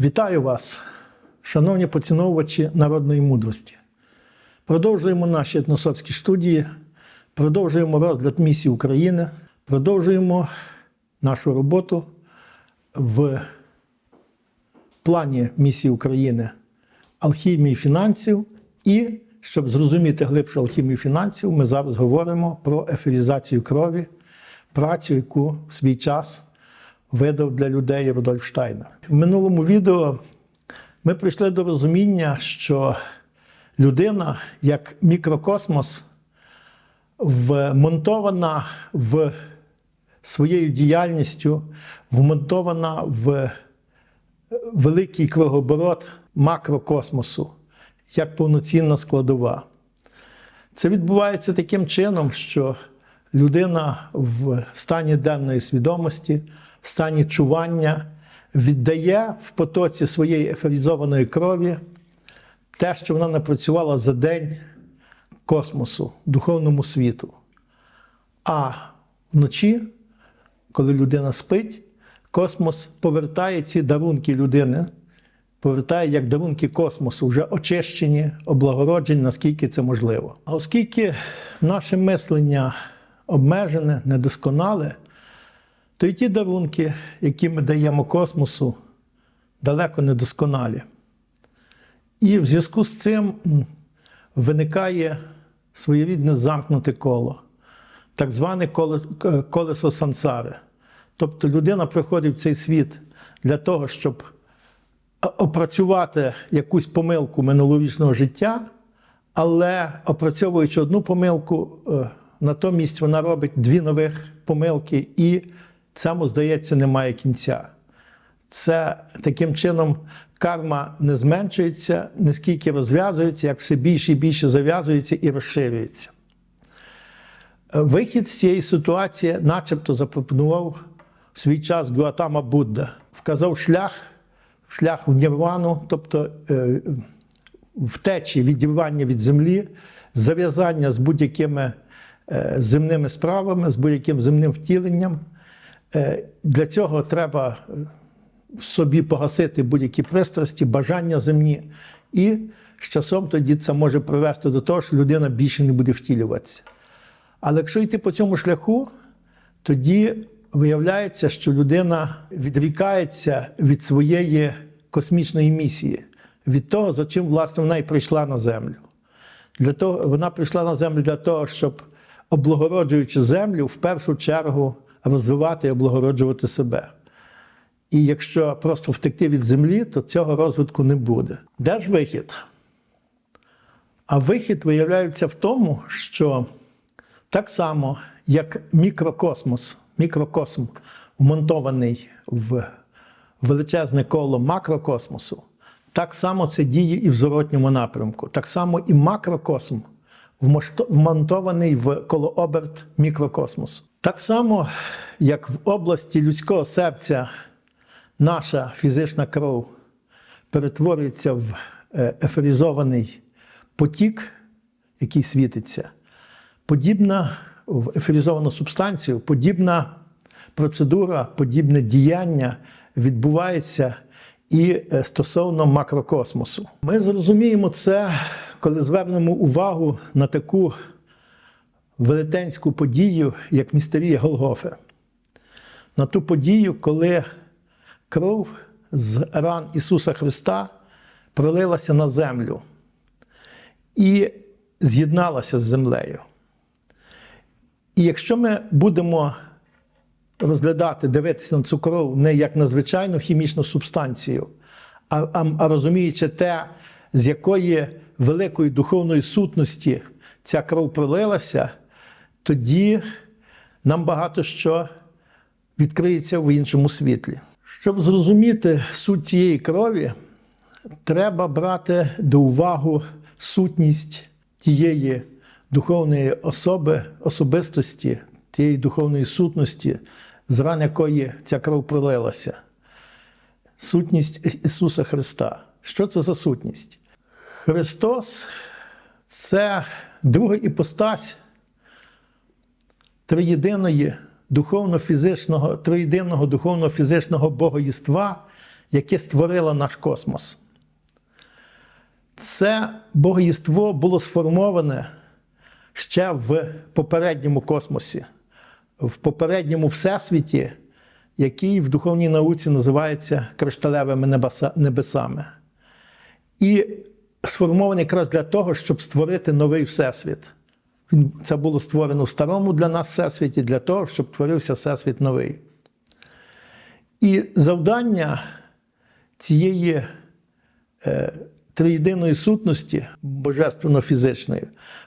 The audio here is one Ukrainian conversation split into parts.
Вітаю вас, шановні поціновувачі народної мудрості. Продовжуємо наші етносовські студії, продовжуємо розгляд місії України, продовжуємо нашу роботу в плані місії України алхімії фінансів. І щоб зрозуміти глибше алхімію фінансів, ми зараз говоримо про ефірізацію крові, працю, яку в свій час видав для людей Рудольф Штайнер. В минулому відео ми прийшли до розуміння, що людина як мікрокосмос вмонтована в своєю діяльністю, вмонтована в великий кругооборот макрокосмосу як повноцінна складова. Це відбувається таким чином, що людина в стані денної свідомості, в стані чування віддає в потоці своєї еферізованої крові те, що вона напрацювала за день космосу, духовному світу. А вночі, коли людина спить, космос повертає ці дарунки людини, повертає як дарунки космосу, вже очищені, облагороджені, наскільки це можливо. А оскільки наше мислення обмежене, недосконале, то і ті дарунки, які ми даємо космосу, далеко недосконалі. І в зв'язку з цим виникає своєрідне замкнуте коло, так зване е, колесо сансари. Тобто людина приходить в цей світ для того, щоб опрацювати якусь помилку минулорічного життя, але опрацьовуючи одну помилку, е, натомість вона робить дві нових помилки, і цьому, здається, немає кінця. Це таким чином карма не зменшується, не скільки розв'язується, як все більше і більше зав'язується і розширюється. Вихід з цієї ситуації, начебто, запропонував в свій час Гуатама Будда, вказав шлях, шлях в нірвану, тобто е, втечі, відірвання від землі, зав'язання з будь-якими е, земними справами, з будь-яким земним втіленням. Е, Для цього треба е, в собі погасити будь-які пристрасті, бажання земні. І з часом тоді це може привести до того, що людина більше не буде втілюватися. Але якщо йти по цьому шляху, тоді виявляється, що людина відрікається від своєї космічної місії, від того, за чим власне вона і прийшла на землю. Для того, вона прийшла на землю для того, щоб, облагороджуючи землю, в першу чергу розвивати і облагороджувати себе. І якщо просто втекти від землі, то цього розвитку не буде. Де ж вихід? А вихід виявляється в тому, що так само, як мікрокосмос, мікрокосм вмонтований в величезне коло макрокосмосу, так само це діє і в зворотньому напрямку. Так само і макрокосм вмонтований в колооберт мікрокосмосу. Так само, як в області людського серця наша фізична кров перетворюється в е, еферизований потік, який світиться, подібна в еферизовану субстанцію, подібна процедура, подібне діяння відбувається і е, стосовно макрокосмосу. Ми зрозуміємо це, коли звернемо увагу на таку велетенську подію, як містерія Голгофи. На ту подію, коли кров з ран Ісуса Христа пролилася на землю і з'єдналася з землею. І якщо ми будемо розглядати, дивитися на цю кров не як на звичайну хімічну субстанцію, а, а, а розуміючи те, з якої великої духовної сутності ця кров пролилася, тоді нам багато що відкриється в іншому світлі. Щоб зрозуміти суть цієї крові, треба брати до уваги сутність тієї духовної особи, особистості, тієї духовної сутності, з ран якої ця кров пролилася. Сутність Ісуса Христа. Що це за сутність? Христос це друга іпостась триєдиної духовно-фізичного, триєдиного духовно-фізичного богоїства, яке створило наш космос. Це богоєство було сформоване ще в попередньому космосі, в попередньому всесвіті, який в духовній науці називається кришталевими небесами. І сформований якраз для того, щоб створити новий всесвіт. Це було створено в старому для нас всесвіті, для того, щоб творився всесвіт новий. І завдання цієї е, триєдиної сутності, божественно-фізичної,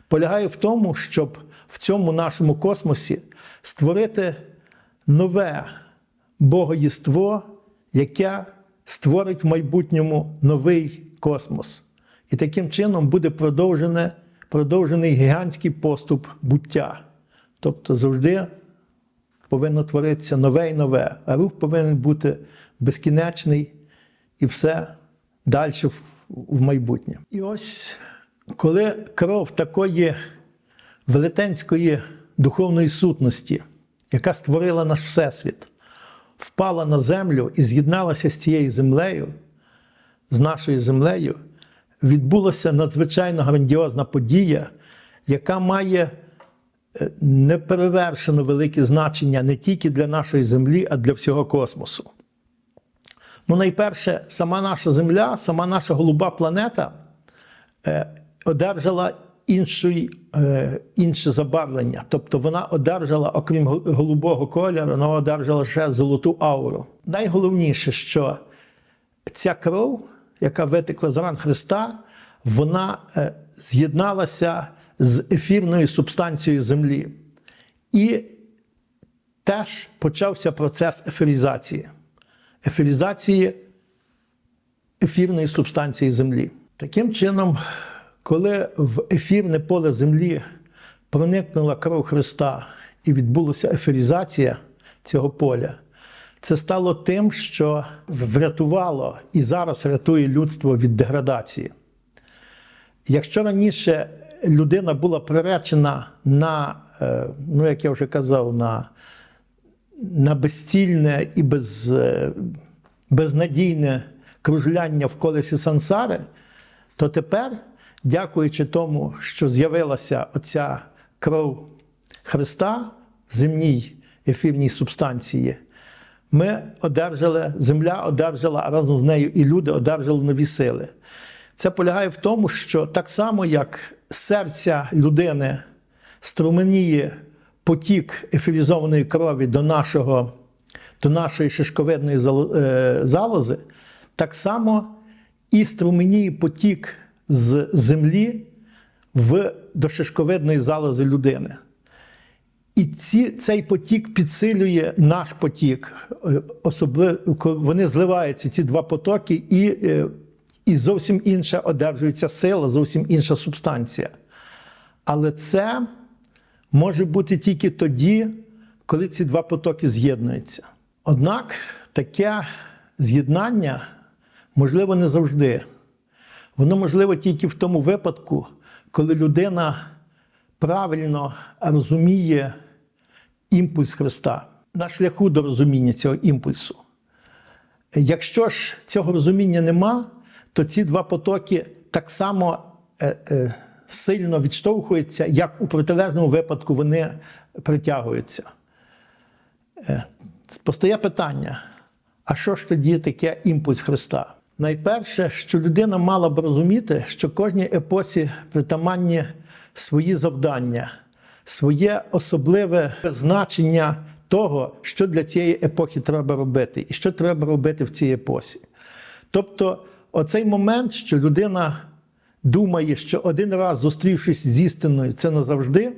полягає в тому, щоб в цьому нашому космосі створити нове богоєство, яке створить в майбутньому новий космос. І таким чином буде продовжене, продовжений гігантський поступ буття. Тобто завжди повинно творитися нове і нове, а рух повинен бути безкінечний і все далі в, майбутнє. І ось коли кров такої велетенської духовної сутності, яка створила наш Всесвіт, впала на землю і з'єдналася з цією землею, з нашою землею, відбулася надзвичайно грандіозна подія, яка має е, неперевершено велике значення не тільки для нашої землі, а для всього космосу. Ну, найперше, сама наша Земля, сама наша голуба планета е, одержала інший, е, інше забарвлення. Тобто вона одержала, окрім голубого кольору, вона одержала ще золоту ауру. Найголовніше, що ця кров, яка витекла з ран Христа, вона е, з'єдналася з ефірною субстанцією землі. І теж почався процес ефірізації. Ефірізації ефірної субстанції землі. Таким чином, коли в ефірне поле землі проникнула кров Христа і відбулася ефірізація цього поля, це стало тим, що врятувало і зараз рятує людство від деградації. Якщо раніше людина була приречена на, е, ну як я вже казав, на, на безцільне і без, е, безнадійне кружляння в колесі сансари, то тепер, дякуючи тому, що з'явилася оця кров Христа в земній ефірній субстанції, ми одержали, земля одержала, а разом з нею і люди одержали нові сили. Це полягає в тому, що так само, як серця людини струменіє потік ефірізованої крові до, нашого, до нашої шишковидної е, залози, так само і струменіє потік з землі в, до шишковидної залози людини. І ці, цей потік підсилює наш потік. Е, Особливо вони зливаються, ці два потоки, і, е, і зовсім інша одержується сила, зовсім інша субстанція. Але це може бути тільки тоді, коли ці два потоки з'єднуються. Однак таке з'єднання можливо не завжди. Воно можливо тільки в тому випадку, коли людина правильно розуміє імпульс Христа на шляху до розуміння цього імпульсу. Якщо ж цього розуміння нема, то ці два потоки так само е, е, сильно відштовхуються, як у протилежному випадку вони притягуються. Е, Постає питання: а що ж тоді таке імпульс Христа? Найперше, що людина мала б розуміти, що кожній епосі притаманні свої завдання, своє особливе значення того, що для цієї епохи треба робити, і що треба робити в цій епосі. Тобто, оцей момент, що людина думає, що один раз зустрівшись з істиною, це назавжди,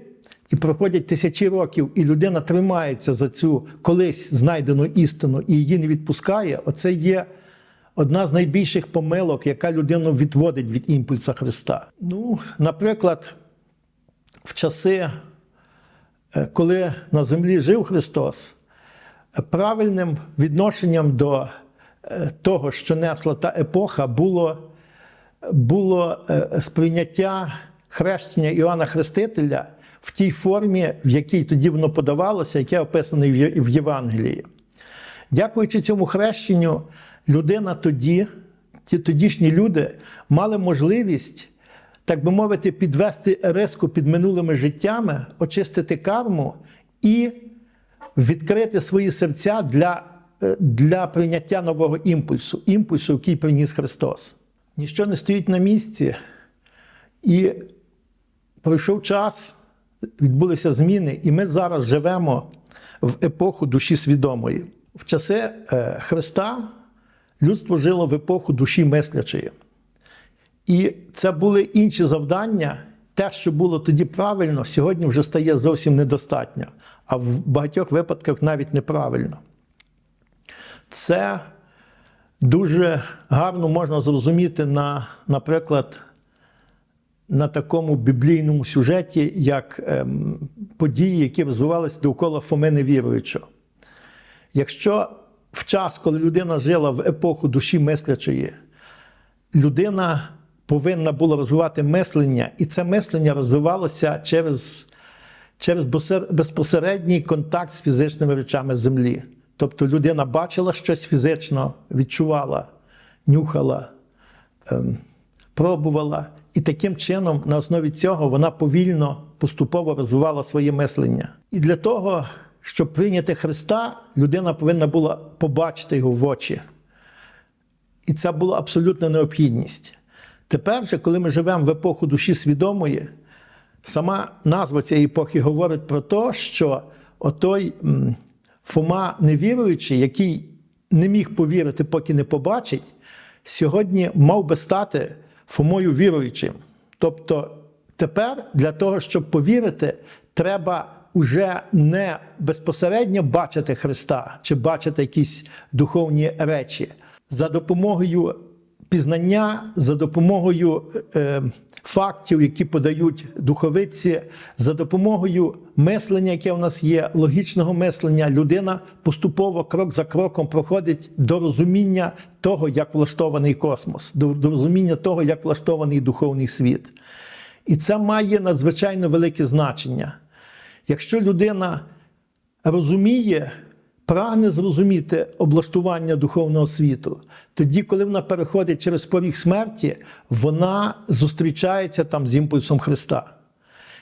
і проходять тисячі років, і людина тримається за цю колись знайдену істину і її не відпускає, оце є одна з найбільших помилок, яка людину відводить від імпульса Христа. Ну, наприклад, в часи, коли на землі жив Христос, е, правильним відношенням до е, того, що несла та епоха, було, було е, сприйняття хрещення Іоанна Хрестителя в тій формі, в якій тоді воно подавалося, яке описане в Євангелії. Дякуючи цьому хрещенню, людина тоді, ті тодішні люди мали можливість, так би мовити, підвести риску під минулими життями, очистити карму і відкрити свої серця для, е, для прийняття нового імпульсу, імпульсу, який приніс Христос. Ніщо не стоїть на місці, і пройшов час, відбулися зміни, і ми зараз живемо в епоху душі свідомої. В часи е, Христа людство жило в епоху душі мислячої. І це були інші завдання. Те, що було тоді правильно, сьогодні вже стає зовсім недостатньо, а в багатьох випадках навіть неправильно. Це дуже гарно можна зрозуміти на, наприклад, на такому біблійному сюжеті, як ем, події, які розвивалися довкола Фоми невіруючого. Якщо в час, коли людина жила в епоху душі мислячої, людина повинна була розвивати мислення, і це мислення розвивалося через, через безпосередній контакт з фізичними речами землі. Тобто людина бачила щось фізично, відчувала, нюхала, ем, пробувала. І таким чином, на основі цього, вона повільно, поступово розвивала своє мислення. І для того, щоб прийняти Христа, людина повинна була побачити його в очі. І це була абсолютна необхідність. Тепер, же, коли ми живемо в епоху душі свідомої, сама назва цієї епохи говорить про те, що отой Фома невіруючий, який не міг повірити, поки не побачить, сьогодні мав би стати Фомою віруючим. Тобто тепер для того, щоб повірити, треба уже не безпосередньо бачити Христа чи бачити якісь духовні речі. За допомогою пізнання, за допомогою е, фактів, які подають духовиці, за допомогою мислення, яке в нас є, логічного мислення, людина поступово, крок за кроком, проходить до розуміння того, як влаштований космос, до, до розуміння того, як влаштований духовний світ. І це має надзвичайно велике значення. Якщо людина розуміє, прагне зрозуміти облаштування духовного світу, тоді, коли вона переходить через поріг смерті, вона зустрічається там з імпульсом Христа.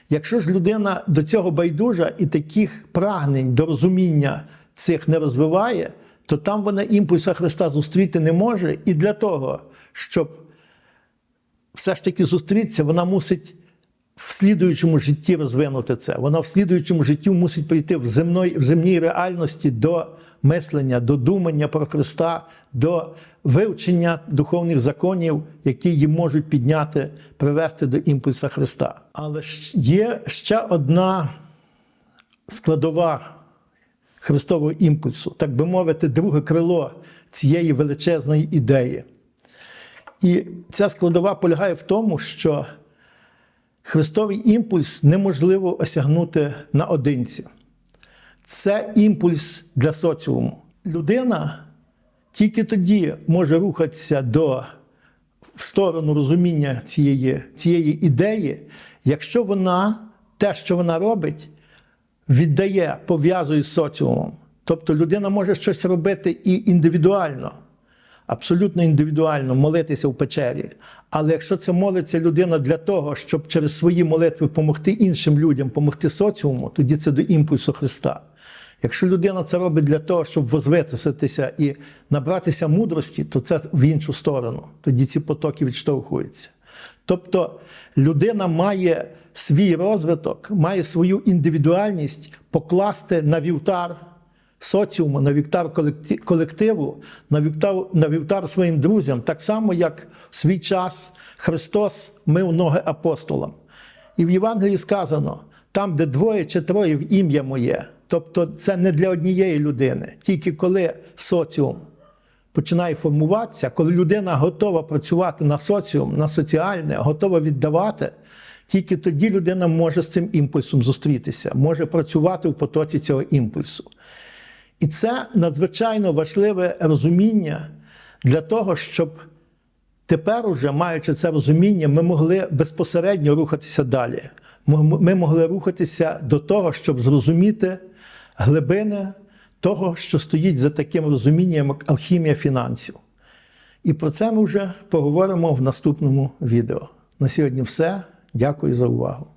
Якщо ж людина до цього байдужа і таких прагнень до розуміння цих не розвиває, то там вона імпульса Христа зустріти не може. І для того, щоб все ж таки зустрітися, вона мусить в слідуючому житті розвинути це. Вона в слідуючому житті мусить прийти в, земної, в земній реальності до мислення, до думання про Христа, до вивчення духовних законів, які її можуть підняти, привести до імпульса Христа. Але є ще одна складова Христового імпульсу, так би мовити, друге крило цієї величезної ідеї. І ця складова полягає в тому, що Христовий імпульс неможливо осягнути наодинці. Це імпульс для соціуму. Людина тільки тоді може рухатися до, в сторону розуміння цієї, цієї ідеї, якщо вона те, що вона робить, віддає, пов'язує з соціумом. Тобто людина може щось робити і індивідуально, абсолютно індивідуально молитися в печері. Але якщо це молиться людина для того, щоб через свої молитви допомогти іншим людям, допомогти соціуму, тоді це до імпульсу Христа. Якщо людина це робить для того, щоб возвитиситися і набратися мудрості, то це в іншу сторону. Тоді ці потоки відштовхуються. Тобто людина має свій розвиток, має свою індивідуальність покласти на вівтар соціуму, на колекті- колективу, на вівтар, на вівтар своїм друзям, так само, як в свій час Христос мив ноги апостолам. І в Євангелії сказано: там, де двоє чи троє в ім'я моє, тобто це не для однієї людини, тільки коли соціум починає формуватися, коли людина готова працювати на соціум, на соціальне, готова віддавати, тільки тоді людина може з цим імпульсом зустрітися, може працювати в потоці цього імпульсу. І це надзвичайно важливе розуміння для того, щоб тепер, уже маючи це розуміння, ми могли безпосередньо рухатися далі. Ми могли рухатися до того, щоб зрозуміти глибини того, що стоїть за таким розумінням, як алхімія фінансів. І про це ми вже поговоримо в наступному відео. На сьогодні все. Дякую за увагу.